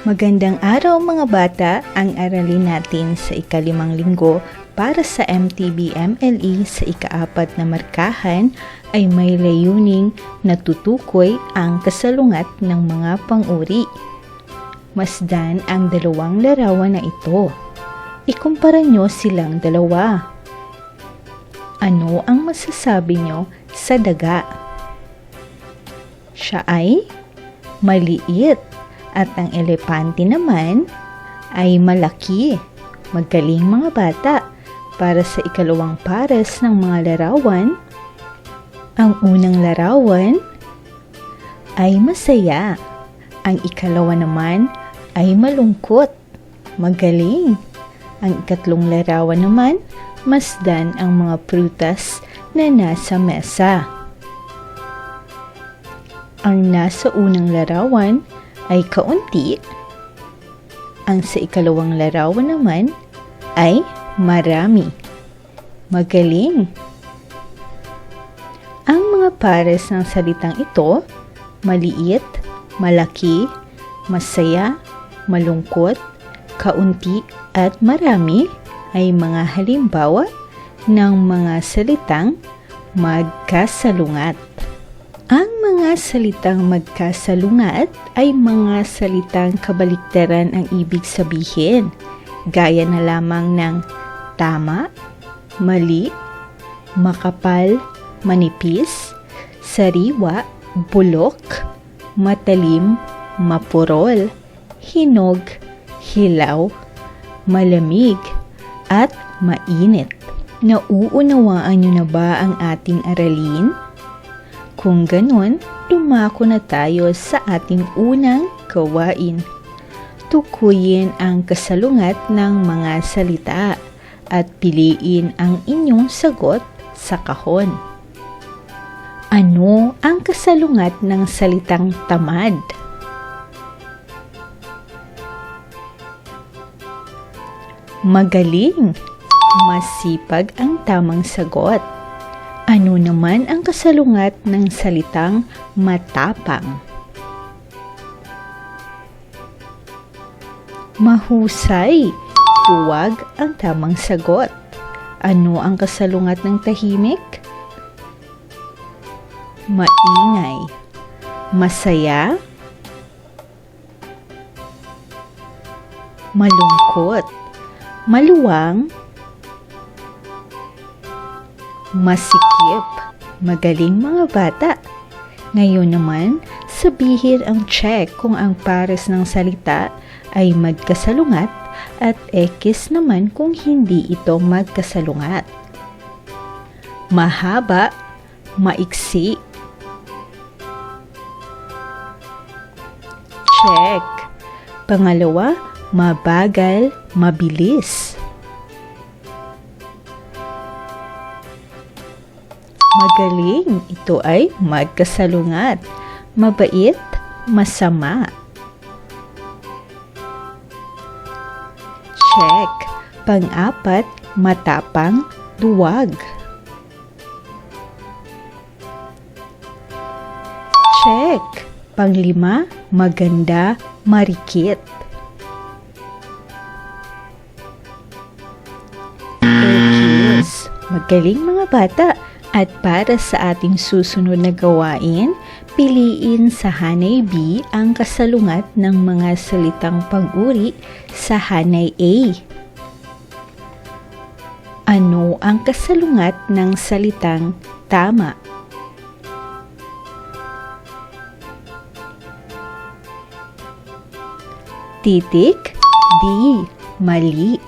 Magandang araw mga bata, ang aralin natin sa ikalimang linggo para sa MTB MLE sa ikaapat na markahan ay may layuning natutukoy ang kasalungat ng mga panguri. Masdan ang dalawang larawan na ito. Ikumpara nyo silang dalawa. Ano ang masasabi nyo sa daga? Siya ay maliit at ang elepante naman ay malaki. Magaling mga bata. Para sa ikalawang pares ng mga larawan, ang unang larawan ay masaya. Ang ikalawa naman ay malungkot. Magaling. Ang ikatlong larawan naman, masdan ang mga prutas na nasa mesa. Ang nasa unang larawan ay kaunti. Ang sa ikalawang larawan naman ay marami. Magaling. Ang mga pares ng salitang ito, maliit, malaki, masaya, malungkot, kaunti at marami ay mga halimbawa ng mga salitang magkasalungat. Mga salitang magkasalungat ay mga salitang kabaliktaran ang ibig sabihin, gaya na lamang ng tama, mali, makapal, manipis, sariwa, bulok, matalim, mapurol, hinog, hilaw, malamig, at mainit. Nauunawaan niyo na ba ang ating aralin? Kung ganon, dumako na tayo sa ating unang gawain. Tukuyin ang kasalungat ng mga salita at piliin ang inyong sagot sa kahon. Ano ang kasalungat ng salitang tamad? Magaling! Masipag ang tamang sagot. Ano naman ang kasalungat ng salitang matapang? Mahusay. Tuwag ang tamang sagot. Ano ang kasalungat ng tahimik? Maingay. Masaya. Malungkot. Maluwang. Masikip. Magaling mga bata. Ngayon naman, sabihin ang check kung ang pares ng salita ay magkasalungat at X naman kung hindi ito magkasalungat. Mahaba, maiksi. Check. Pangalawa, mabagal, mabilis. Magaling, ito ay magkasalungat. Mabait, masama. Check. Pang-apat, matapang, duwag. Check. Panglima, maganda, marikit. Magaling mga bata. At para sa ating susunod na gawain, piliin sa Hanay B ang kasalungat ng mga salitang pag-uri sa Hanay A. Ano ang kasalungat ng salitang tama? Titik D. Mali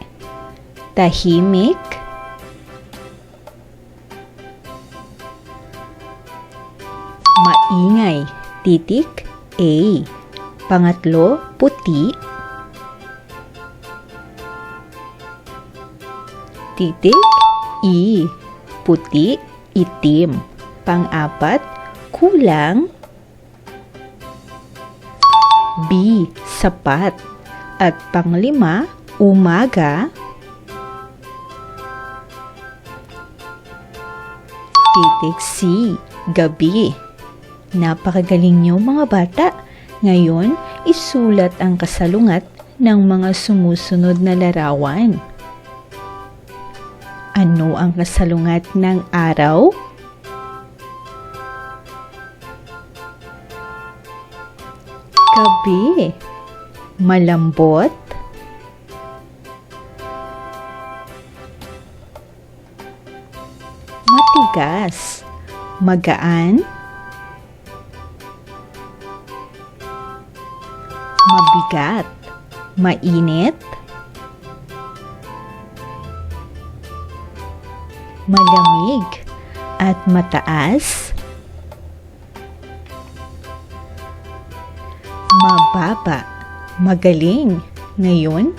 Tahimik Titik A. Pangatlo, puti. Titik I. Puti, itim. Pang-apat, kulang. B. Sapat. At panglima, umaga. Titik C. Gabi Napakagaling niyo mga bata. Ngayon, isulat ang kasalungat ng mga sumusunod na larawan. Ano ang kasalungat ng araw? Gabi. Malambot. Matigas. Magaan. Mabigat. Mainit. Malamig. At mataas. Mababa. Magaling. Ngayon,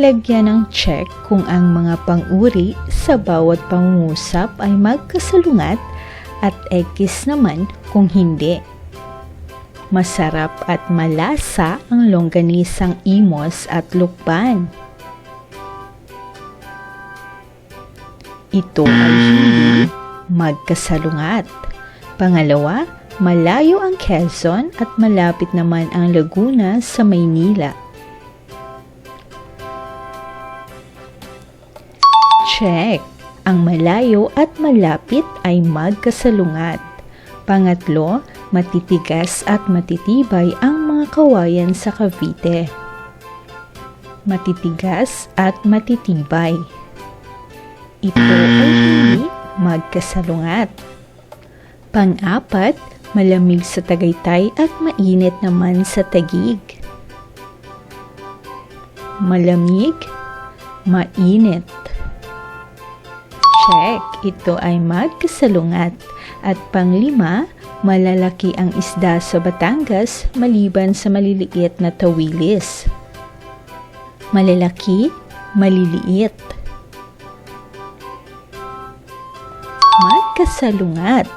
lagyan ng check kung ang mga pang-uri sa bawat pangungusap ay magkasalungat at X naman kung hindi. Masarap at malasa ang longganisang imos at lukban. Ito ay hindi magkasalungat. Pangalawa, malayo ang Quezon at malapit naman ang Laguna sa Maynila. Check! Ang malayo at malapit ay magkasalungat. Pangatlo, matitigas at matitibay ang mga kawayan sa Cavite. Matitigas at matitibay. Ito ay hindi magkasalungat. Pang-apat, malamig sa Tagaytay at mainit naman sa Tagig. Malamig, mainit. Check, ito ay magkasalungat. At panglima, malalaki ang isda sa Batangas maliban sa maliliit na tawilis. Malalaki, maliliit. Magkasalungat.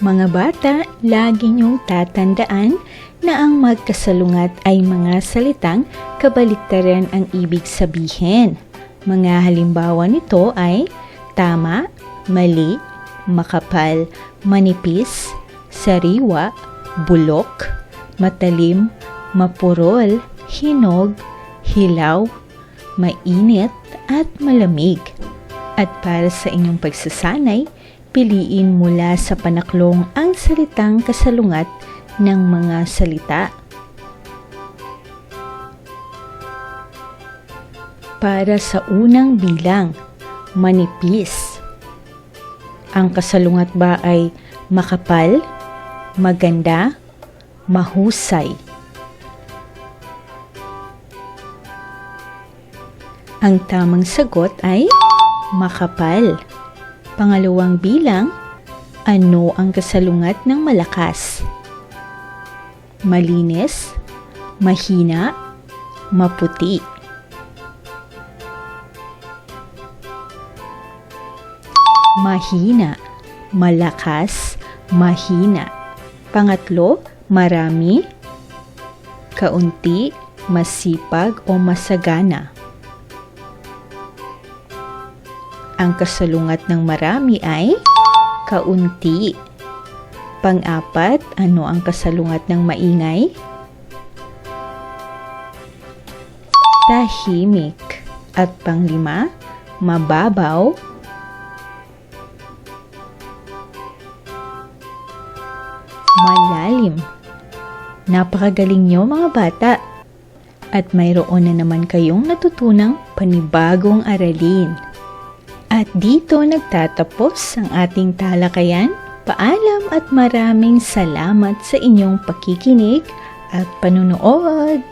Mga bata, lagi niyong tatandaan na ang magkasalungat ay mga salitang kabaliktaran ang ibig sabihin. Mga halimbawa nito ay tama, mali, makapal, manipis, sariwa, bulok, matalim, mapurol, hinog, hilaw, mainit at malamig. At para sa inyong pagsasanay, piliin mula sa panaklong ang salitang kasalungat ng mga salita. Para sa unang bilang, manipis. Ang kasalungat ba ay makapal, maganda, mahusay? Ang tamang sagot ay makapal. Pangalawang bilang, ano ang kasalungat ng malakas? Malinis, mahina, maputi. Mahina, malakas, mahina. Pangatlo, marami, kaunti, masipag o masagana. Ang kasalungat ng marami ay kaunti. Pang-apat, ano ang kasalungat ng maingay? Tahimik. At panglima, mababaw. Malalim. Napakagaling niyo mga bata. At mayroon na naman kayong natutunang panibagong aralin. At dito nagtatapos ang ating talakayan. Paalam at maraming salamat sa inyong pakikinig at panunood.